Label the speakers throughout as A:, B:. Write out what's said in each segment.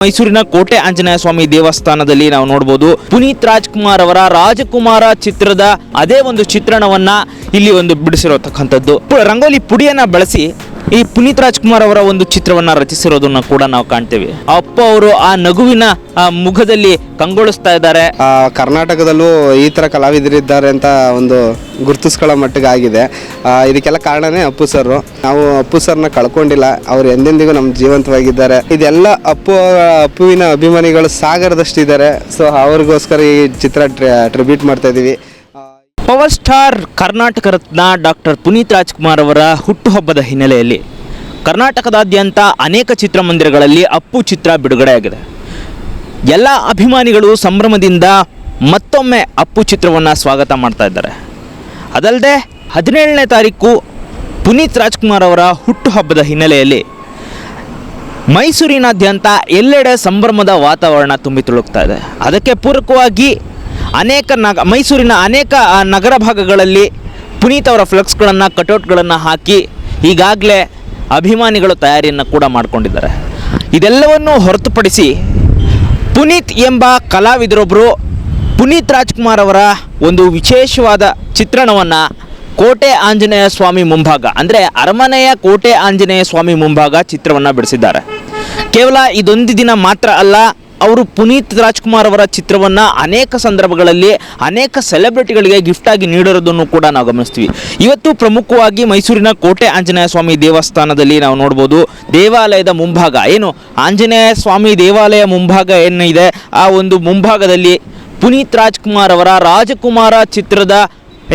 A: ಮೈಸೂರಿನ ಕೋಟೆ ಆಂಜನೇಯ ಸ್ವಾಮಿ ದೇವಸ್ಥಾನದಲ್ಲಿ ನಾವು ನೋಡಬಹುದು ಪುನೀತ್ ರಾಜ್ಕುಮಾರ್ ಅವರ ರಾಜಕುಮಾರ ಚಿತ್ರದ ಅದೇ ಒಂದು ಚಿತ್ರಣವನ್ನ ಇಲ್ಲಿ ಒಂದು ಬಿಡಿಸಿರತಕ್ಕಂಥದ್ದು. ರಂಗೋಲಿ ಪುಡಿಯನ್ನ ಬಳಸಿ ಈ ಪುನೀತ್ ರಾಜ್ಕುಮಾರ್ ಅವರ ಒಂದು ಚಿತ್ರವನ್ನ ರಚಿಸಿರೋದನ್ನ ಕೂಡ ನಾವು ಕಾಣ್ತೇವೆ. ಅಪ್ಪ ಅವರು ಆ ನಗುವಿನ, ಆ ಮುಖದಲ್ಲಿ ಕಂಗೊಳಿಸ್ತಾ ಇದ್ದಾರೆ.
B: ಕರ್ನಾಟಕದಲ್ಲೂ ಈ ಥರ ಕಲಾವಿದರಿದ್ದಾರೆ ಅಂತ ಒಂದು ಗುರುತಿಸ್ಕೊಳ್ಳೋ ಮಟ್ಟಿಗೆ ಆಗಿದೆ. ಇದಕ್ಕೆಲ್ಲ ಕಾರಣನೇ ಅಪ್ಪು ಸರ್ ನಾವು ಅಪ್ಪು ಸರ್ನ ಕಳ್ಕೊಂಡಿಲ್ಲ. ಅವ್ರು ಎಂದೆಂದಿಗೂ ನಮ್ಮ ಜೀವಂತವಾಗಿದ್ದಾರೆ. ಇದೆಲ್ಲ ಅಪ್ಪು, ಅಪ್ಪುವಿನ ಅಭಿಮಾನಿಗಳು ಸಾಗರದಷ್ಟಿದ್ದಾರೆ. ಸೊ ಅವ್ರಿಗೋಸ್ಕರ ಈ ಚಿತ್ರ ಟ್ರಿಬ್ಯೂಟ್ ಮಾಡ್ತಾ ಇದ್ದೀವಿ
A: power star Karnataka Ratna doctor Puneeth Rajkumar ಅವರ ಹುಟ್ಟುಹಬ್ಬದ ಹಿನ್ನೆಲೆಯಲ್ಲಿ ಕರ್ನಾಟಕದಾದ್ಯಂತ ಅನೇಕ ಚಿತ್ರಮಂದಿರಗಳಲ್ಲಿ ಅಪ್ಪು ಚಿತ್ರ ಬಿಡುಗಡೆಯಾಗಿದೆ. ಎಲ್ಲ ಅಭಿಮಾನಿಗಳು ಸಂಭ್ರಮದಿಂದ ಮತ್ತೊಮ್ಮೆ ಅಪ್ಪು ಚಿತ್ರವನ್ನು ಸ್ವಾಗತ ಮಾಡ್ತಾ ಇದ್ದಾರೆ. ಅದಲ್ಲದೆ ಹದಿನೇಳನೇ ತಾರೀಕು ಪುನೀತ್ ರಾಜ್ಕುಮಾರ್ ಅವರ ಹುಟ್ಟುಹಬ್ಬದ ಹಿನ್ನೆಲೆಯಲ್ಲಿ ಮೈಸೂರಿನಾದ್ಯಂತ ಎಲ್ಲೆಡೆ ಸಂಭ್ರಮದ ವಾತಾವರಣ ತುಂಬಿ ತುಳುಕ್ತಾ ಇದೆ. ಅದಕ್ಕೆ ಪೂರಕವಾಗಿ ಅನೇಕ ನಗ, ಮೈಸೂರಿನ ಅನೇಕ ನಗರ ಭಾಗಗಳಲ್ಲಿ ಪುನೀತ್ ಅವರ ಫ್ಲೆಕ್ಸ್ಗಳನ್ನು, ಕಟೌಟ್ಗಳನ್ನು ಹಾಕಿ ಈಗಾಗಲೇ ಅಭಿಮಾನಿಗಳು ತಯಾರಿಯನ್ನು ಕೂಡ ಮಾಡಿಕೊಂಡಿದ್ದಾರೆ. ಇದೆಲ್ಲವನ್ನು ಹೊರತುಪಡಿಸಿ ಪುನೀತ್ ಎಂಬ ಕಲಾವಿದರೊಬ್ಬರು ಪುನೀತ್ ರಾಜ್ಕುಮಾರ್ ಅವರ ಒಂದು ವಿಶೇಷವಾದ ಚಿತ್ರಣವನ್ನು ಕೋಟೆ ಆಂಜನೇಯ ಸ್ವಾಮಿ ಮುಂಭಾಗ, ಅಂದರೆ ಅರಮನೆಯ ಕೋಟೆ ಆಂಜನೇಯ ಸ್ವಾಮಿ ಮುಂಭಾಗ ಚಿತ್ರವನ್ನು ಬಿಡಿಸಿದ್ದಾರೆ. ಕೇವಲ ಇದೊಂದು ದಿನ ಮಾತ್ರ ಅಲ್ಲ ಅವರು ಪುನೀತ್ ರಾಜ್ಕುಮಾರ್ ಅವರ ಚಿತ್ರವನ್ನು ಅನೇಕ ಸಂದರ್ಭಗಳಲ್ಲಿ ಅನೇಕ ಸೆಲೆಬ್ರಿಟಿಗಳಿಗೆ ಗಿಫ್ಟಾಗಿ ನೀಡಿರೋದನ್ನು ಕೂಡ ನಾವು ಗಮನಿಸ್ತೀವಿ. ಇವತ್ತು ಪ್ರಮುಖವಾಗಿ ಮೈಸೂರಿನ ಕೋಟೆ ಆಂಜನೇಯ ಸ್ವಾಮಿ ದೇವಸ್ಥಾನದಲ್ಲಿ ನಾವು ನೋಡ್ಬೋದು ದೇವಾಲಯದ ಮುಂಭಾಗ. ಏನು? ಆಂಜನೇಯ ಸ್ವಾಮಿ ದೇವಾಲಯ ಮುಂಭಾಗ ಏನಿದೆ? ಆ ಒಂದು ಮುಂಭಾಗದಲ್ಲಿ ಪುನೀತ್ ರಾಜ್ಕುಮಾರ್ ಅವರ ರಾಜಕುಮಾರ ಚಿತ್ರದ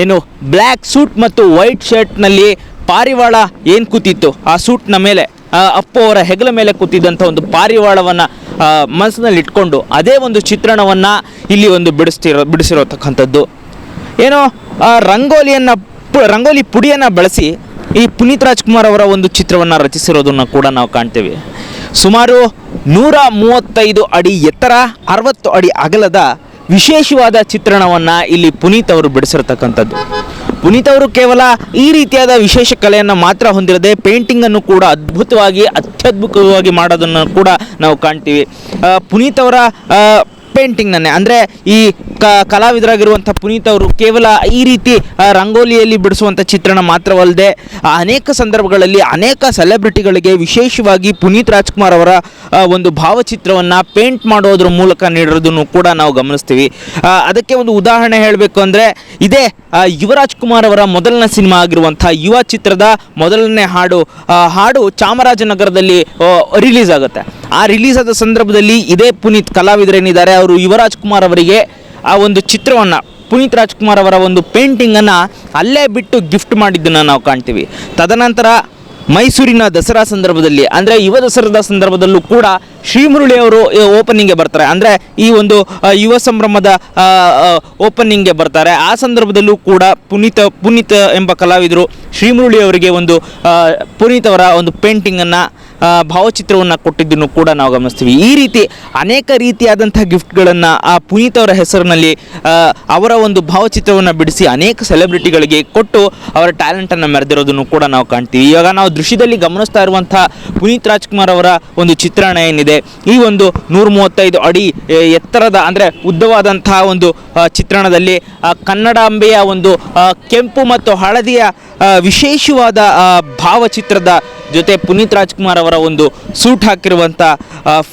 A: ಏನು? ಬ್ಲ್ಯಾಕ್ ಸೂಟ್ ಮತ್ತು ವೈಟ್ ಶರ್ಟ್ನಲ್ಲಿ ಪಾರಿವಾಳ ಏನು ಕೂತಿತ್ತು? ಆ ಸೂಟ್ನ ಮೇಲೆ ಅಪ್ಪು ಅವರ ಹೆಗಲ ಮೇಲೆ ಕೂತಿದ್ದಂಥ ಒಂದು ಪಾರಿವಾಳವನ್ನು ಮನಸ್ಸಿನಲ್ಲಿ ಇಟ್ಕೊಂಡು ಅದೇ ಒಂದು ಚಿತ್ರಣವನ್ನು ಇಲ್ಲಿ ಒಂದು ಬಿಡಿಸ್ತಿರೋ, ಬಿಡಿಸಿರತಕ್ಕಂಥದ್ದು. ಏನೋ ರಂಗೋಲಿಯನ್ನು ರಂಗೋಲಿ ಪುಡಿಯನ್ನು ಬಳಸಿ ಈ ಪುನೀತ್ ರಾಜ್ಕುಮಾರ್ ಅವರ ಒಂದು ಚಿತ್ರವನ್ನು ರಚಿಸಿರೋದನ್ನು ಕೂಡ ನಾವು ಕಾಣ್ತೇವೆ. ಸುಮಾರು ನೂರ ಮೂವತ್ತೈದು ಅಡಿ ಎತ್ತರ, ಅರವತ್ತು ಅಡಿ ಅಗಲದ ವಿಶೇಷವಾದ ಚಿತ್ರಣವನ್ನು ಇಲ್ಲಿ ಪುನೀತ್ ಅವರು ಬಿಡಿಸಿರ್ತಕ್ಕಂಥದ್ದು. ಪುನೀತ್ ಅವರು ಕೇವಲ ಈ ರೀತಿಯಾದ ವಿಶೇಷ ಕಲೆಯನ್ನು ಮಾತ್ರ ಹೊಂದಿರದೆ ಪೇಂಟಿಂಗನ್ನು ಕೂಡ ಅದ್ಭುತವಾಗಿ, ಅತ್ಯದ್ಭುತವಾಗಿ ಮಾಡೋದನ್ನು ಕೂಡ ನಾವು ಕಾಣ್ತೀವಿ. ಪುನೀತ್ ಅವರ ಪೇಂಟಿಂಗ್ನನ್ನೇ ಅಂದರೆ ಈ ಕ ಕಲಾವಿದರಾಗಿರುವಂಥ ಪುನೀತ್ ಅವರು ಕೇವಲ ಈ ರೀತಿ ರಂಗೋಲಿಯಲ್ಲಿ ಬಿಡಿಸುವಂಥ ಚಿತ್ರಣ ಮಾತ್ರವಲ್ಲದೆ ಅನೇಕ ಸಂದರ್ಭಗಳಲ್ಲಿ ಅನೇಕ ಸೆಲೆಬ್ರಿಟಿಗಳಿಗೆ ವಿಶೇಷವಾಗಿ ಪುನೀತ್ ರಾಜ್ಕುಮಾರ್ ಅವರ ಒಂದು ಭಾವಚಿತ್ರವನ್ನು ಪೇಂಟ್ ಮಾಡೋದ್ರ ಮೂಲಕ ನೀಡಿರೋದನ್ನು ಕೂಡ ನಾವು ಗಮನಿಸ್ತೀವಿ. ಅದಕ್ಕೆ ಒಂದು ಉದಾಹರಣೆ ಹೇಳಬೇಕು ಅಂದರೆ, ಇದೇ ಯುವರಾಜ್ ಕುಮಾರ್ ಅವರ ಮೊದಲನೇ ಸಿನಿಮಾ ಆಗಿರುವಂಥ ಯುವ ಚಿತ್ರದ ಮೊದಲನೇ ಹಾಡು ಹಾಡು ಚಾಮರಾಜನಗರದಲ್ಲಿ ರಿಲೀಸ್ ಆಗುತ್ತೆ. ಆ ರಿಲೀಸ್ ಆದ ಸಂದರ್ಭದಲ್ಲಿ ಇದೇ ಪುನೀತ್ ಕಲಾವಿದರೇನಿದ್ದಾರೆ ಅವರು ಯುವರಾಜ್ ಕುಮಾರ್ ಅವರಿಗೆ ಆ ಒಂದು ಚಿತ್ರವನ್ನು, ಪುನೀತ್ ರಾಜ್ಕುಮಾರ್ ಅವರ ಒಂದು ಪೇಂಟಿಂಗನ್ನು ಅಲ್ಲೇ ಬಿಟ್ಟು ಗಿಫ್ಟ್ ಮಾಡಿದ್ದನ್ನು ನಾವು ಕಾಣ್ತೀವಿ. ತದನಂತರ ಮೈಸೂರಿನ ದಸರಾ ಸಂದರ್ಭದಲ್ಲಿ, ಅಂದರೆ ಯುವ ದಸರಾದ ಸಂದರ್ಭದಲ್ಲೂ ಕೂಡ ಶ್ರೀಮುರುಳಿ ಅವರು ಓಪನಿಂಗ್ಗೆ ಬರ್ತಾರೆ. ಅಂದರೆ ಈ ಒಂದು ಯುವ ಸಂಭ್ರಮದ ಓಪನಿಂಗ್ಗೆ ಬರ್ತಾರೆ. ಆ ಸಂದರ್ಭದಲ್ಲೂ ಕೂಡ ಪುನೀತ, ಪುನೀತ್ ಎಂಬ ಕಲಾವಿದರು ಶ್ರೀಮುರುಳಿ ಅವರಿಗೆ ಒಂದು ಪುನೀತ್ ಅವರ ಒಂದು ಪೇಂಟಿಂಗನ್ನು ಭಾವಚಿತ್ರವನ್ನು ಕೊಟ್ಟಿದ್ದನ್ನು ಕೂಡ ನಾವು ಗಮನಿಸ್ತೀವಿ. ಈ ರೀತಿ ಅನೇಕ ರೀತಿಯಾದಂಥ ಗಿಫ್ಟ್ಗಳನ್ನು ಆ ಪುನೀತ್ ಅವರ ಹೆಸರಿನಲ್ಲಿ ಅವರ ಒಂದು ಭಾವಚಿತ್ರವನ್ನು ಬಿಡಿಸಿ ಅನೇಕ ಸೆಲೆಬ್ರಿಟಿಗಳಿಗೆ ಕೊಟ್ಟು ಅವರ ಟ್ಯಾಲೆಂಟನ್ನು ಮೆರೆದಿರೋದನ್ನು ಕೂಡ ನಾವು ಕಾಣ್ತೀವಿ. ಇವಾಗ ನಾವು ದೃಶ್ಯದಲ್ಲಿ ಗಮನಿಸ್ತಾ ಇರುವಂಥ ಪುನೀತ್ ರಾಜ್ಕುಮಾರ್ ಅವರ ಒಂದು ಚಿತ್ರಣ ಏನಿದೆ, ಈ ಒಂದು ನೂರ ಮೂವತ್ತೈದು ಅಡಿ ಎತ್ತರದ ಅಂದರೆ ಉದ್ದವಾದಂತಹ ಒಂದು ಚಿತ್ರಣದಲ್ಲಿ ಕನ್ನಡಾಂಬೆಯ ಒಂದು ಕೆಂಪು ಮತ್ತು ಹಳದಿಯ ವಿಶೇಷವಾದ ಭಾವಚಿತ್ರದ ಜೊತೆ ಪುನೀತ್ ರಾಜ್ಕುಮಾರ್ ಅವರ ಒಂದು ಸೂಟ್ ಹಾಕಿರುವಂಥ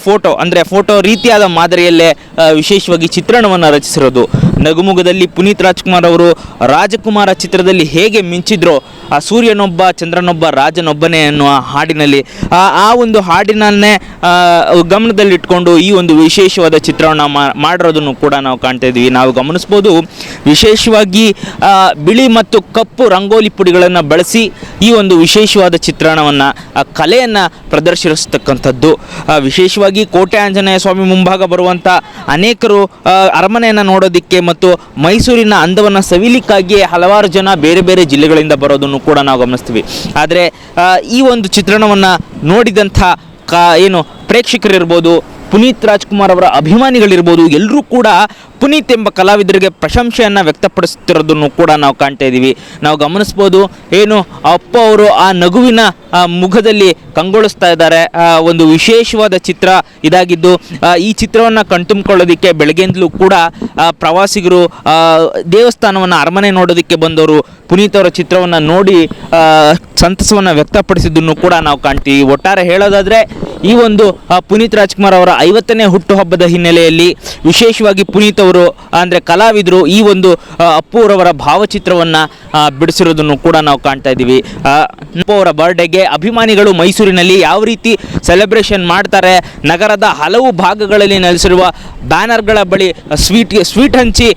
A: ಫೋಟೋ, ಅಂದರೆ ಫೋಟೋ ರೀತಿಯಾದ ಮಾದರಿಯಲ್ಲೇ ವಿಶೇಷವಾಗಿ ಚಿತ್ರಣವನ್ನು ರಚಿಸಿರೋದು. ನಗುಮುಗದಲ್ಲಿ ಪುನೀತ್ ರಾಜ್ಕುಮಾರ್ ಅವರು ರಾಜಕುಮಾರ ಚಿತ್ರದಲ್ಲಿ ಹೇಗೆ ಮಿಂಚಿದ್ರೋ, ಆ ಸೂರ್ಯನೊಬ್ಬ, ಚಂದ್ರನೊಬ್ಬ, ರಾಜನೊಬ್ಬನೇ ಅನ್ನುವ ಹಾಡಿನಲ್ಲಿ, ಆ ಒಂದು ಹಾಡಿನನ್ನೇ ಗಮನದಲ್ಲಿಟ್ಕೊಂಡು ಈ ಒಂದು ವಿಶೇಷವಾದ ಚಿತ್ರವನ್ನು ಮಾಡಿರೋದನ್ನು ಕೂಡ ನಾವು ಕಾಣ್ತಾ ಇದ್ದೀವಿ. ನಾವು ಗಮನಿಸ್ಬೋದು, ವಿಶೇಷವಾಗಿ ಬಿಳಿ ಮತ್ತು ಕಪ್ಪು ರಂಗೋಲಿ ಪುಡಿಗಳನ್ನು ಬಳಸಿ ಈ ಒಂದು ವಿಶೇಷವಾದ ಚಿತ್ರಣವನ್ನು ಆ ಕಲೆಯನ್ನು ಪ್ರದರ್ಶಿಸ್ತಕ್ಕಂಥದ್ದು ವಿಶೇಷವಾಗಿ ಕೋಟೆ ಆಂಜನೇಯ ಸ್ವಾಮಿ ಮುಂಭಾಗ ಬರುವಂಥ ಅನೇಕರು ಅರಮನೆಯನ್ನು ನೋಡೋದಕ್ಕೆ ಮತ್ತು ಮೈಸೂರಿನ ಅಂದವನ್ನು ಸವಿಲಿಕ್ಕಾಗಿ ಹಲವಾರು ಜನ ಬೇರೆ ಬೇರೆ ಜಿಲ್ಲೆಗಳಿಂದ ಬರೋದನ್ನು ಕೂಡ ನಾವು ಗಮನಿಸ್ತೀವಿ. ಆದರೆ ಈ ಒಂದು ಚಿತ್ರಣವನ್ನು ನೋಡಿದಂಥ ಕಾ, ಏನು, ಪ್ರೇಕ್ಷಕರಿರ್ಬೋದು ಪುನೀತ್ ರಾಜ್ಕುಮಾರ್ ಅವರ ಅಭಿಮಾನಿಗಳಿರ್ಬೋದು, ಎಲ್ಲರೂ ಕೂಡ ಪುನೀತ್ ಎಂಬ ಕಲಾವಿದರಿಗೆ ಪ್ರಶಂಸೆಯನ್ನು ವ್ಯಕ್ತಪಡಿಸ್ತಿರೋದನ್ನು ಕೂಡ ನಾವು ಕಾಣ್ತಾ ಇದ್ದೀವಿ. ನಾವು ಗಮನಿಸ್ಬೋದು, ಏನು ಅಪ್ಪ ಅವರು ಆ ನಗುವಿನ ಮುಖದಲ್ಲಿ ಕಂಗೊಳಿಸ್ತಾ ಇದ್ದಾರೆ. ಒಂದು ವಿಶೇಷವಾದ ಚಿತ್ರ ಇದಾಗಿದ್ದು ಈ ಚಿತ್ರವನ್ನು ಕಣ್ತುಂಬಿಕೊಳ್ಳೋದಕ್ಕೆ ಬೆಳಗ್ಗೆಯಿಂದಲೂ ಕೂಡ ಪ್ರವಾಸಿಗರು ದೇವಸ್ಥಾನವನ್ನು ಅರಮನೆ ನೋಡೋದಕ್ಕೆ ಬಂದವರು ಪುನೀತ್ ಅವರ ಚಿತ್ರವನ್ನು ನೋಡಿ ಸಂತಸವನ್ನು ವ್ಯಕ್ತಪಡಿಸಿದ್ದನ್ನು ಕೂಡ ನಾವು ಕಾಣ್ತೀವಿ. ಒಟ್ಟಾರೆ ಹೇಳೋದಾದರೆ, ಈ ಒಂದು ಪುನೀತ್ ರಾಜ್ಕುಮಾರ್ ಅವರ ಐವತ್ತನೇ ಹುಟ್ಟುಹಬ್ಬದ ಹಿನ್ನೆಲೆಯಲ್ಲಿ ವಿಶೇಷವಾಗಿ ಪುನೀತ್ ಅವರು ಅಂದರೆ ಕಲಾವಿದರು ಈ ಒಂದು ಅಪ್ಪು ಅವರವರ ಭಾವಚಿತ್ರವನ್ನು ಬಿಡಿಸಿರೋದನ್ನು ಕೂಡ ನಾವು ಕಾಣ್ತಾ ಇದ್ದೀವಿ. ಅಪ್ಪು ಅವರ ಬರ್ಡೇಗೆ ಅಭಿಮಾನಿಗಳು ಮೈಸೂರಿನಲ್ಲಿ ಯಾವ ರೀತಿ ಸೆಲೆಬ್ರೇಷನ್ ಮಾಡ್ತಾರೆ, ನಗರದ ಹಲವು ಭಾಗಗಳಲ್ಲಿ ನೆಲೆಸಿರುವ ಬ್ಯಾನರ್ಗಳ ಬಳಿ ಸ್ವೀಟ್ ಸ್ವೀಟ್ ಹಂಚಿ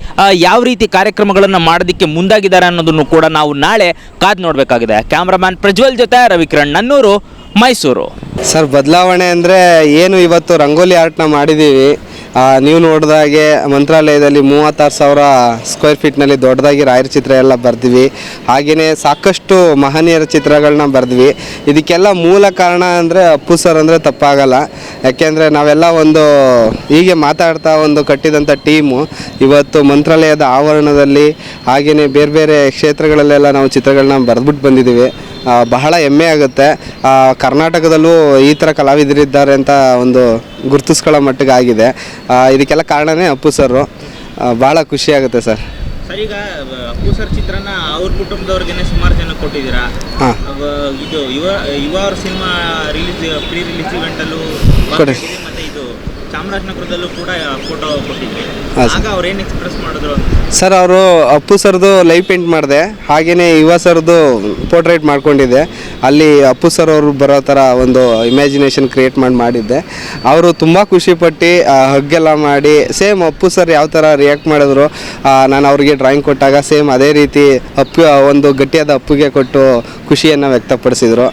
A: ಯಾವ ರೀತಿ ಕಾರ್ಯಕ್ರಮಗಳನ್ನು ಮಾಡೋದಕ್ಕೆ ಮುಂದಾಗಿದ್ದಾರೆ ಅನ್ನೋದನ್ನು ಕೂಡ ನಾವು ನಾಳೆ ಕಾದು ನೋಡಬೇಕಾಗಿದೆ. ಕ್ಯಾಮ್ರಾಮ್ಯಾನ್ ಪ್ರಜ್ವಲ್ ಜೊತೆ ರವಿಕಿರಣ್ ನನ್ನೂರು. ಮೈಸೂರು.
B: ಸರ್, ಬದಲಾವಣೆ ಅಂದರೆ ಏನು ಇವತ್ತು ರಂಗೋಲಿ ಆರ್ಟ್ನ ಮಾಡಿದ್ದೀವಿ. ನೀವು ನೋಡಿದಾಗೆ ಮಂತ್ರಾಲಯದಲ್ಲಿ ಮೂವತ್ತಾರು ಸಾವಿರ ಸ್ಕ್ವೇರ್ ಫೀಟ್ನಲ್ಲಿ ದೊಡ್ಡದಾಗಿ ರಾಯರ ಚಿತ್ರ ಎಲ್ಲ ಬರ್ದ್ವಿ. ಹಾಗೆಯೇ ಸಾಕಷ್ಟು ಮಹನೀಯರ ಚಿತ್ರಗಳನ್ನ ಬರ್ದ್ವಿ. ಇದಕ್ಕೆಲ್ಲ ಮೂಲ ಕಾರಣ ಅಂದರೆ ಅಪ್ಪು ಸರ್ ಅಂದರೆ ತಪ್ಪಾಗಲ್ಲ. ಯಾಕೆಂದರೆ ನಾವೆಲ್ಲ ಒಂದು ಹೀಗೆ ಮಾತಾಡ್ತಾ ಒಂದು ಕಟ್ಟಿದಂಥ ಟೀಮು. ಇವತ್ತು ಮಂತ್ರಾಲಯದ ಆವರಣದಲ್ಲಿ ಹಾಗೆಯೇ ಬೇರೆ ಬೇರೆ ಕ್ಷೇತ್ರಗಳಲ್ಲೆಲ್ಲ ನಾವು ಚಿತ್ರಗಳನ್ನ ಬರೆದ್ಬಿಟ್ಟು ಬಂದಿದ್ದೀವಿ. ಬಹಳ ಹೆಮ್ಮೆ ಆಗುತ್ತೆ. ಕರ್ನಾಟಕದಲ್ಲೂ ಈ ಥರ ಕಲಾವಿದರಿದ್ದಾರೆ ಅಂತ ಒಂದು ಗುರುತಿಸ್ಕೊಳ್ಳೋ ಮಟ್ಟಿಗೆ ಆಗಿದೆ. ಇದಕ್ಕೆಲ್ಲ ಕಾರಣನೇ ಅಪ್ಪು ಸರು ಭಾಳ ಖುಷಿ ಆಗುತ್ತೆ ಸರ್.
A: ಸರ್ ಈಗ ಅಪ್ಪು ಸರ್ ಚಿತ್ರನ ಅವ್ರ ಕುಟುಂಬದವ್ರಿಗೆ ಸುಮಾರು ಜನ ಕೊಟ್ಟಿದ್ದೀರಾ?
B: ಹಾಂ.
A: ಇದು ಯುವ ಯುವ ಅವ್ರ ಸಿನಿಮಾ ರಿಲೀಸ್ ಪ್ರೀ ರಿಲೀಸ್ ಇವೆಂಟಲ್ಲೂ
B: ಕೊಡಿ.
A: ಚಾಮರಾಜನಗರದಲ್ಲೂ ಕೂಡ ಫೋಟೋ ಕೊಟ್ಟಿದ್ವಿ. ಆಗ ಅವ್ರು ಏನು ಎಕ್ಸ್ಪ್ರೆಸ್ ಮಾಡಿದ್ರು
B: ಸರ್ ಅವರು ಅಪ್ಪು ಸರ್ದು ಲೈವ್ ಪೇಂಟ್ ಮಾಡಿದೆ. ಹಾಗೆಯೇ ಯುವ ಸರ್ದು ಪೋರ್ಟ್ರೇಟ್ ಮಾಡ್ಕೊಂಡಿದ್ದೆ. ಅಲ್ಲಿ ಅಪ್ಪು ಸರ್ ಅವರು ಬರೋ ಥರ ಒಂದು ಇಮ್ಯಾಜಿನೇಷನ್ ಕ್ರಿಯೇಟ್ ಮಾಡಿ ಮಾಡಿದ್ದೆ. ಅವರು ತುಂಬ ಖುಷಿಪಟ್ಟು ಹಗ್ಗೆಲ್ಲ ಮಾಡಿ ಸೇಮ್ ಅಪ್ಪು ಸರ್ ಯಾವ ಥರ ರಿಯಾಕ್ಟ್ ಮಾಡಿದ್ರು ನಾನು ಅವರಿಗೆ ಡ್ರಾಯಿಂಗ್ ಕೊಟ್ಟಾಗ ಸೇಮ್ ಅದೇ ರೀತಿ ಅಪ್ಪು ಒಂದು ಗಟ್ಟಿಯಾದ ಅಪ್ಪುಗೆ ಕೊಟ್ಟು ಖುಷಿಯನ್ನು ವ್ಯಕ್ತಪಡಿಸಿದರು.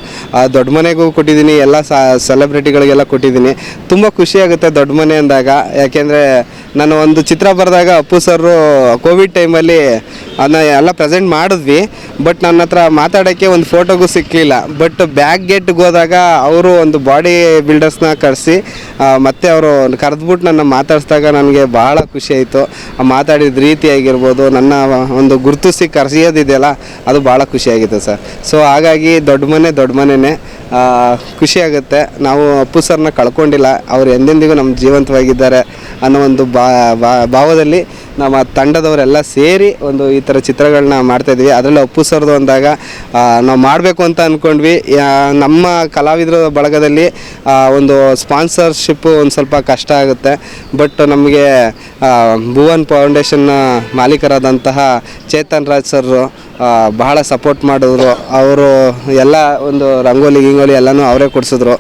B: ದೊಡ್ಡ ಮನೆಗೂ ಕೊಟ್ಟಿದ್ದೀನಿ ಎಲ್ಲ ಸೆಲೆಬ್ರಿಟಿಗಳಿಗೆಲ್ಲ ಕೊಟ್ಟಿದ್ದೀನಿ. ತುಂಬ ಖುಷಿಯಾಗುತ್ತೆ ದೊಡ್ಡ ಮನೆ ಅಂದಾಗ ಯಾಕೆಂದರೆ ನಾನು ಒಂದು ಚಿತ್ರ ಬರೆದಾಗ ಅಪ್ಪು ಸರ್ ಕೋವಿಡ್ ಟೈಮಲ್ಲಿ ಅದನ್ನ ಎಲ್ಲ ಪ್ರೆಸೆಂಟ್ ಮಾಡಿದ್ವಿ. ಬಟ್ ನನ್ನ ಹತ್ರ ಮಾತಾಡೋಕ್ಕೆ ಒಂದು ಫೋಟೋಗೂ ಸಿಕ್ಕಲಿಲ್ಲ ಬಟ್ ಬ್ಯಾಕ್ ಗೇಟ್ಗೆ ಹೋದಾಗ ಅವರು ಒಂದು ಬಾಡಿ ಬಿಲ್ಡರ್ಸ್ನ ಕರೆಸಿ ಮತ್ತೆ ಅವರು ಕರೆದ್ಬಿಟ್ಟು ನನ್ನ ಮಾತಾಡಿಸಿದಾಗ ನನಗೆ ಭಾಳ ಖುಷಿ ಆಯಿತು. ಮಾತಾಡಿದ ರೀತಿ ಆಗಿರ್ಬೋದು, ನನ್ನ ಒಂದು ಗುರುತಿಸಿ ಕರೆಸಿಯೋದಿದೆಯಲ್ಲ, ಅದು ಭಾಳ ಖುಷಿಯಾಗಿದೆ ಸರ್. ಸೊ ಹಾಗಾಗಿ ದೊಡ್ಡ ಮನೆ, ದೊಡ್ಡ ಮನೆಯೇ ಖುಷಿಯಾಗುತ್ತೆ ನಾವು ಅಪ್ಪು ಸರ್ನ ಕಳ್ಕೊಂಡಿಲ್ಲ. ಅವ್ರು ಎಂದೆಂದಿಗೂ ನಮ್ಮ ಜೀವಂತವಾಗಿದ್ದಾರೆ ಅನ್ನೋ ಒಂದು ಬಾ- ಭಾವದಲ್ಲಿ ನಮ್ಮ ತಂಡದವರೆಲ್ಲ ಸೇರಿ ಒಂದು ಈ ಥರ ಚಿತ್ರಗಳನ್ನ ಮಾಡ್ತಾಯಿದ್ವಿ ಅದರಲ್ಲಿ ಅಪ್ಪು ಸರ್ದು ಅಂದಾಗ ನಾವು ಮಾಡಬೇಕು ಅಂತ ಅಂದ್ಕೊಂಡ್ವಿ ನಮ್ಮ ಕಲಾವಿದರ ಬಳಗದಲ್ಲಿ ಒಂದು ಸ್ಪಾನ್ಸರ್ಶಿಪ್ಪು ಒಂದು ಸ್ವಲ್ಪ ಕಷ್ಟ ಆಗುತ್ತೆ. ಬಟ್ ನಮಗೆ ಭುವನ್ ಫೌಂಡೇಶನ್ನ ಮಾಲೀಕರಾದಂತಹ ಚೇತನ್ ರಾಜ್ ಸರ್ ಬಹಳ ಸಪೋರ್ಟ್ ಮಾಡಿದ್ರು. ಅವರು ಎಲ್ಲ ಒಂದು ರಂಗೋಲಿ ಗಿಂಗೋಲಿ ಎಲ್ಲನೂ ಅವರೇ ಕೊಡಿಸಿದ್ರು.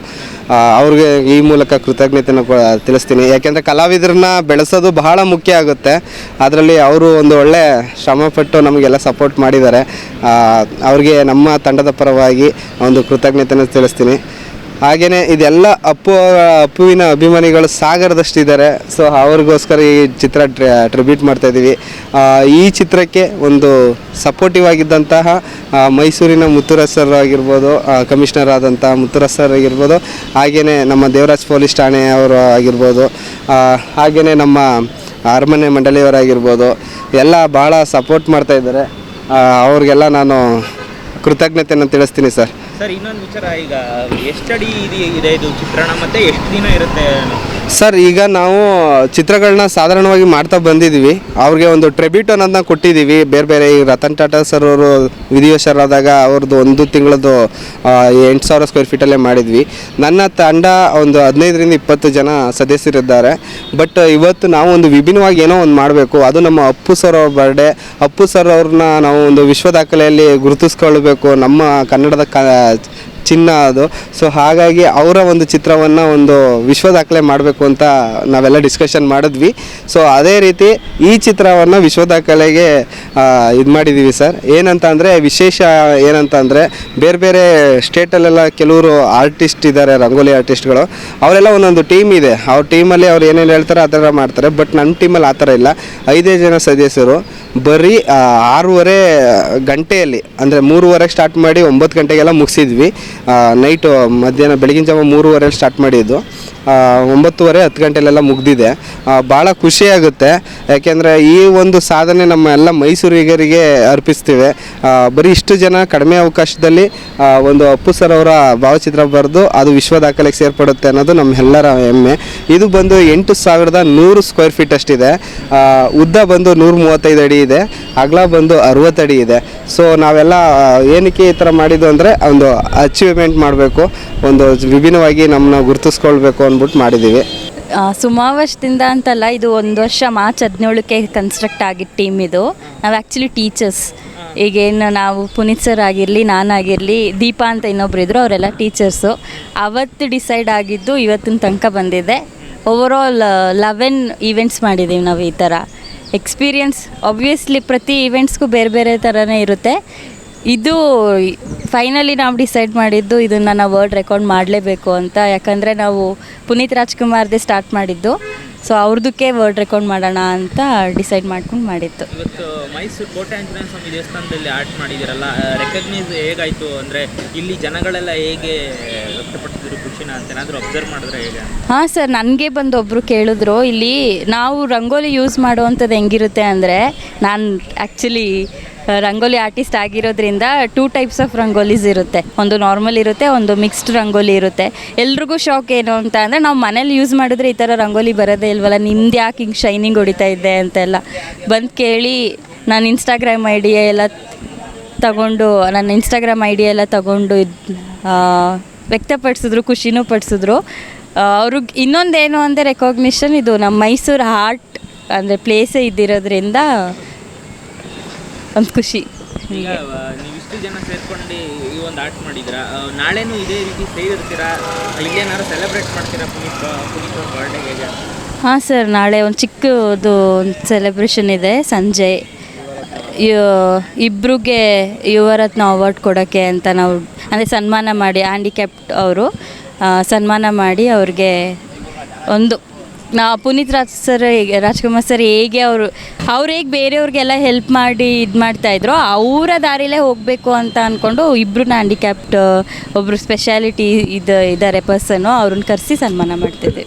B: ಅವ್ರಿಗೆ ಈ ಮೂಲಕ ಕೃತಜ್ಞತೆನ ತಿಳಿಸ್ತೀನಿ. ಯಾಕೆಂದರೆ ಕಲಾವಿದರನ್ನ ಬೆಳೆಸೋದು ಬಹಳ ಮುಖ್ಯ ಆಗುತ್ತೆ. ಅದರಲ್ಲಿ ಅವರು ಒಂದು ಒಳ್ಳೆ ಶ್ರಮಪಟ್ಟು ನಮಗೆಲ್ಲ ಸಪೋರ್ಟ್ ಮಾಡಿದ್ದಾರೆ. ಅವ್ರಿಗೆ ನಮ್ಮ ತಂಡದ ಪರವಾಗಿ ಒಂದು ಕೃತಜ್ಞತೆಯನ್ನು ತಿಳಿಸ್ತೀನಿ. ಹಾಗೆಯೇ ಇದೆಲ್ಲ ಅಪ್ಪು, ಅಪ್ಪುವಿನ ಅಭಿಮಾನಿಗಳು ಸಾಗರದಷ್ಟಿದ್ದಾರೆ. ಸೊ ಅವ್ರಿಗೋಸ್ಕರ ಈ ಚಿತ್ರ ಟ್ರಿಬ್ಯೂಟ್ ಮಾಡ್ತಾ ಇದ್ದೀವಿ. ಈ ಚಿತ್ರಕ್ಕೆ ಒಂದು ಸಪೋರ್ಟಿವ್ ಆಗಿದ್ದಂತಹ ಮೈಸೂರಿನ ಮುತ್ತುರಾಜ್ ಸರ್ ಆಗಿರ್ಬೋದು ಕಮಿಷನರ್ ಆದಂಥ ಮುತ್ತುರಾಜ್ ಸರ್ ಆಗಿರ್ಬೋದು ಹಾಗೆಯೇ ನಮ್ಮ ದೇವರಾಜ್ ಪೊಲೀಸ್ ಠಾಣೆಯವರು ಆಗಿರ್ಬೋದು ಹಾಗೆಯೇ ನಮ್ಮ ಅರಮನೆ ಮಂಡಳಿಯವರಾಗಿರ್ಬೋದು, ಎಲ್ಲ ಭಾಳ ಸಪೋರ್ಟ್ ಮಾಡ್ತಾ ಇದ್ದಾರೆ. ಅವ್ರಿಗೆಲ್ಲ ನಾನು ಕೃತಜ್ಞತೆಯನ್ನು ತಿಳಿಸ್ತೀನಿ ಸರ್
A: ಸರ್ ಇನ್ನೊಂದು ವಿಚಾರ ಈಗ ಎಷ್ಟಡಿ ಇದು ಇದೆ ಇದು ಚಿತ್ರಣ ಮತ್ತೆ ಎಷ್ಟು ದಿನ ಇರುತ್ತೆ
B: ಸರ್, ಈಗ ನಾವು ಚಿತ್ರಗಳನ್ನ ಸಾಧಾರಣವಾಗಿ ಮಾಡ್ತಾ ಬಂದಿದ್ದೀವಿ. ಅವ್ರಿಗೆ ಒಂದು ಟ್ರೆಬ್ಯೂಟ್ ಅನ್ನೋದನ್ನ ಕೊಟ್ಟಿದ್ದೀವಿ. ಬೇರೆ ಬೇರೆ ಈ ರತನ್ ಟಾಟಾ ಸರ್ ಅವರು ವಿಧಿವಶರಾದಾಗ ಅವ್ರದ್ದು ಒಂದು ತಿಂಗಳದ್ದು ಎಂಟು ಸಾವಿರ ಸ್ಕ್ವೇರ್ ಫೀಟಲ್ಲೇ ಮಾಡಿದ್ವಿ. ನನ್ನ ತಂಡ ಒಂದು ಹದಿನೈದರಿಂದ ಇಪ್ಪತ್ತು ಜನ ಸದಸ್ಯರಿದ್ದಾರೆ. ಬಟ್ ಇವತ್ತು ನಾವು ಒಂದು ವಿಭಿನ್ನವಾಗಿ ಏನೋ ಒಂದು ಮಾಡಬೇಕು. ಅದು ನಮ್ಮ ಅಪ್ಪು ಸರ್ ಅವ್ರ ಬರ್ಡೇ ಅಪ್ಪು ಸರ್ ಅವ್ರನ್ನ ನಾವು ಒಂದು ವಿಶ್ವ ದಾಖಲೆಯಲ್ಲಿ ಗುರುತಿಸ್ಕೊಳ್ಬೇಕು. ನಮ್ಮ ಕನ್ನಡದ ಕ ಚಿನ್ನ ಅದು. ಸೊ ಹಾಗಾಗಿ ಅವರ ಒಂದು ಚಿತ್ರವನ್ನು ಒಂದು ವಿಶ್ವ ದಾಖಲೆ ಮಾಡಬೇಕು ಅಂತ ನಾವೆಲ್ಲ ಡಿಸ್ಕಷನ್ ಮಾಡಿದ್ವಿ. ಸೊ ಅದೇ ರೀತಿ ಈ ಚಿತ್ರವನ್ನು ವಿಶ್ವ ದಾಖಲೆಗೆ ಇದು ಮಾಡಿದ್ದೀವಿ ಸರ್. ಏನಂತ ಅಂದರೆ ವಿಶೇಷ ಏನಂತ ಅಂದರೆ ಬೇರೆ ಬೇರೆ ಸ್ಟೇಟಲ್ಲೆಲ್ಲ ಕೆಲವರು ಆರ್ಟಿಸ್ಟ್ ಇದ್ದಾರೆ ರಂಗೋಲಿ ಆರ್ಟಿಸ್ಟ್ಗಳು ಅವರೆಲ್ಲ ಒಂದೊಂದು ಟೀಮ್ ಇದೆ. ಅವ್ರ ಟೀಮಲ್ಲಿ ಅವ್ರು ಏನೇನು ಹೇಳ್ತಾರೆ, ಆ ಥರ ಮಾಡ್ತಾರೆ. ಬಟ್ ನನ್ನ ಟೀಮಲ್ಲಿ ಆ ಥರ ಇಲ್ಲ. ಐದೇ ಜನ ಸದಸ್ಯರು. ಬರೀ ಆರೂವರೆ ಗಂಟೆಯಲ್ಲಿ, ಅಂದರೆ ಮೂರುವರೆಗೆ ಸ್ಟಾರ್ಟ್ ಮಾಡಿ ಒಂಬತ್ತು ಗಂಟೆಗೆಲ್ಲ ಮುಗಿಸಿದ್ವಿ. ನೈಟು ಮಧ್ಯಾಹ್ನ ಬೆಳಗಿನ ಜಾವ ಮೂರುವರೆಯಲ್ಲಿ ಸ್ಟಾರ್ಟ್ ಮಾಡಿದ್ದು. ಒಂಬತ್ತುವರೆ, ಹತ್ತು ಗಂಟೆಲೆಲ್ಲ ಮುಗ್ದಿದೆ. ಭಾಳ ಖುಷಿಯಾಗುತ್ತೆ ಯಾಕೆಂದರೆ ಈ ಒಂದು ಸಾಧನೆ ನಮ್ಮ ಎಲ್ಲ ಮೈಸೂರಿಗರಿಗೆ ಅರ್ಪಿಸ್ತೀವಿ. ಬರೀ ಇಷ್ಟು ಜನ ಕಡಿಮೆ ಅವಕಾಶದಲ್ಲಿ ಒಂದು ಅಪ್ಪು ಸರ್ ಅವರ ಭಾವಚಿತ್ರ ಬರೆದು ಅದು ವಿಶ್ವ ದಾಖಲೆಗೆ ಸೇರ್ಪಡುತ್ತೆ ಅನ್ನೋದು ನಮ್ಮೆಲ್ಲರ ಹೆಮ್ಮೆ. ಇದು ಬಂದು ಎಂಟು ಸಾವಿರದ ನೂರು ಸ್ಕ್ವೇರ್ ಫೀಟ್ ಅಷ್ಟಿದೆ. ಉದ್ದ ಬಂದು ನೂರ ಮೂವತ್ತೈದು ಅಡಿ ಇದೆ. ಅಗಲ ಬಂದು ಅರವತ್ತು ಅಡಿ ಇದೆ. ಸೊ ನಾವೆಲ್ಲ ಏನಕ್ಕೆ ಈ ಥರ ಮಾಡಿದ್ದು ಅಂದರೆ, ಒಂದು ಅಚೀವ್ಮೆಂಟ್ ಮಾಡಬೇಕು. ಒಂದು ವಿಭಿನ್ನವಾಗಿ ನಮ್ಮನ್ನ ಗುರುತಿಸ್ಕೊಳ್ಬೇಕು ಅಂದ್ಬಿಟ್ಟು ಮಾಡಿದ್ದೀವಿ
C: ಸುಮಾರು ವರ್ಷದಿಂದ ಅಂತಲ್ಲ ಇದು ಒಂದು ವರ್ಷ ಮಾರ್ಚ್ ಹದಿನೇಳಕ್ಕೆ ಕನ್ಸ್ಟ್ರಕ್ಟ್ ಆಗಿದ್ದ ಟೀಮ್ ಇದು. ನಾವು ಆ್ಯಕ್ಚುಲಿ ಟೀಚರ್ಸ್ ಈಗೇನು ನಾವು ಪುನೀತ್ ಸರ್ ಆಗಿರಲಿ ನಾನಾಗಿರಲಿ ದೀಪಾ ಅಂತ ಇನ್ನೊಬ್ರು ಇದ್ರು, ಅವರೆಲ್ಲ ಟೀಚರ್ಸು ಅವತ್ತು ಡಿಸೈಡ್ ಆಗಿದ್ದು ಇವತ್ತಿನ ತನಕ ಬಂದಿದೆ. ಓವರಾಲ್ ಲೆವೆನ್ ಈವೆಂಟ್ಸ್ ಮಾಡಿದ್ದೀವಿ ನಾವು ಈ ಥರ ಎಕ್ಸ್ಪೀರಿಯನ್ಸ್ ಆಬ್ವಿಯಸ್ಲಿ ಪ್ರತಿ ಈವೆಂಟ್ಸ್ಗೂ ಬೇರೆ ಬೇರೆ ಥರನೇ ಇರುತ್ತೆ. ಇದು ಫೈನಲಿ ನಾವು ಡಿಸೈಡ್ ಮಾಡಿದ್ದು ಇದನ್ನು ನಾವು ವರ್ಡ್ ರೆಕಾರ್ಡ್ ಮಾಡಲೇಬೇಕು ಅಂತ. ಯಾಕಂದರೆ ನಾವು ಪುನೀತ್ ರಾಜ್ಕುಮಾರ್ದೇ ಸ್ಟಾರ್ಟ್ ಮಾಡಿದ್ದು. ಸೊ ಅವ್ರದಕ್ಕೆ ವರ್ಡ್ ರೆಕಾರ್ಡ್ ಮಾಡೋಣ ಅಂತ ಡಿಸೈಡ್ ಮಾಡ್ಕೊಂಡು ಮಾಡಿತ್ತು
A: ಇವತ್ತು ಮೈಸೂರು ಕೋಟೆ ಆಂಜನೇಯ ಸ್ವಾಮಿ ದೇವಸ್ಥಾನದಲ್ಲಿ ಆರ್ಟ್ ಮಾಡಿದಿರಲ್ಲ ರೆಕಗ್ನೈಸ್ ಹೇಗಾಯಿತು ಅಂದರೆ ಇಲ್ಲಿ ಜನಗಳೆಲ್ಲ ಹೇಗೆ ವ್ಯಕ್ತಪಡಿಸಿದ್ರು ಖುಷಿನ ಅಂತ ಏನಾದರೂ ಅಬ್ಸರ್ವ್ ಮಾಡಿದ್ರೆ ಹೇಗೆ
C: ಹಾಂ ಸರ್ ನನಗೆ ಬಂದು ಒಬ್ಬರು ಕೇಳಿದ್ರು ಇಲ್ಲಿ ನಾವು ರಂಗೋಲಿ ಯೂಸ್ ಮಾಡುವಂಥದ್ದು ಹೆಂಗಿರುತ್ತೆ ಅಂದರೆ ನಾನು ಆ್ಯಕ್ಚುಲಿ ರಂಗೋಲಿ ಆರ್ಟಿಸ್ಟ್ ಆಗಿರೋದ್ರಿಂದ ಟೂ ಟೈಪ್ಸ್ ಆಫ್ ರಂಗೋಲೀಸ್ ಇರುತ್ತೆ. ಒಂದು ನಾರ್ಮಲ್ ಇರುತ್ತೆ, ಒಂದು ಮಿಕ್ಸ್ಡ್ ರಂಗೋಲಿ ಇರುತ್ತೆ. ಎಲ್ರಿಗೂ ಶಾಕ್ ಏನು ಅಂತ ಅಂದರೆ ನಾವು ಮನೇಲಿ ಯೂಸ್ ಮಾಡಿದ್ರೆ ಈ ಥರ ರಂಗೋಲಿ ಬರೋದೇ ಇಲ್ವಲ್ಲ, ನಿಮ್ದು ಯಾಕೆ ಹಿಂಗೆ ಶೈನಿಂಗ್ ಹೊಡಿತಾ ಇದ್ದೆ ಅಂತೆಲ್ಲ. ಬಂದು ಕೇಳಿ ನಾನು ಇನ್ಸ್ಟಾಗ್ರಾಮ್ ಐ ಡಿ ಎಲ್ಲ ತಗೊಂಡು, ನನ್ನ ಇನ್ಸ್ಟಾಗ್ರಾಮ್ ಐ ಡಿ ಎಲ್ಲ ತಗೊಂಡು ಇದು ವ್ಯಕ್ತಪಡಿಸಿದ್ರು, ಖುಷಿನೂ ಪಡಿಸಿದ್ರು. ಅವ್ರಿಗೆ ಇನ್ನೊಂದೇನು ಅಂದರೆ ರೆಕಾಗ್ನಿಷನ್ ಇದು ನಮ್ಮ ಮೈಸೂರು ಹಾರ್ಟ್ ಅಂದರೆ ಪ್ಲೇಸೇ ಇದ್ದಿರೋದ್ರಿಂದ ಒಂದು ಖುಷಿ.
A: ಈಗ ನೀವು ಇಷ್ಟು ಜನ ಸೇರ್ಕೊಂಡು ಈ ಒಂದು ಆರ್ಟ್ ಮಾಡಿದ್ರ? ನಾಳೆನೂ ಇದೇ ರೀತಿ ಸೇರಿರ್ತೀರಾ? ಇಲ್ಲೇನಾದ್ರು ಸೆಲೆಬ್ರೇಟ್ ಮಾಡ್ತೀರಾ ಪುನೀತ್ ಪುನೀತ್ ಬರ್ಡೇಗೆ ಬರ್ಡೇ
C: ಹಾಂ ಸರ್ ನಾಳೆ ಒಂದು ಚಿಕ್ಕದು ಒಂದು ಸೆಲೆಬ್ರೇಷನ್ ಇದೆ ಸಂಜೆ. ಇಬ್ಬರಿಗೆ ಯುವರತ್ನ ಅವಾರ್ಡ್ ಕೊಡೋಕ್ಕೆ ಅಂತ ನಾವು ಅಂದರೆ ಸನ್ಮಾನ ಮಾಡಿ ಹ್ಯಾಂಡಿಕ್ಯಾಪ್ಟ್ ಅವರು ಸನ್ಮಾನ ಮಾಡಿ ಅವ್ರಿಗೆ ಒಂದು ನಾ ಪುನೀತ್ ರಾಜ್ ಸರ್ ಹೇಗೆ, ರಾಜ್ಕುಮಾರ್ ಸರ್ ಹೇಗೆ ಅವರು, ಅವ್ರು ಹೇಗೆ ಬೇರೆಯವ್ರಿಗೆಲ್ಲ ಹೆಲ್ಪ್ ಮಾಡಿ ಇದು ಮಾಡ್ತಾಯಿದ್ರು ಅವರ ದಾರಿಲೇ ಹೋಗಬೇಕು ಅಂತ ಅಂದ್ಕೊಂಡು ಇಬ್ಬರು ಹ್ಯಾಂಡಿಕ್ಯಾಪ್ಟ್ ಒಬ್ಬರು ಸ್ಪೆಷಾಲಿಟಿ ಇದು ಇದ್ದಾರೆ ಪರ್ಸನ್ನು ಅವ್ರನ್ನ ಕರೆಸಿ ಸನ್ಮಾನ ಮಾಡ್ತಿದ್ದೆ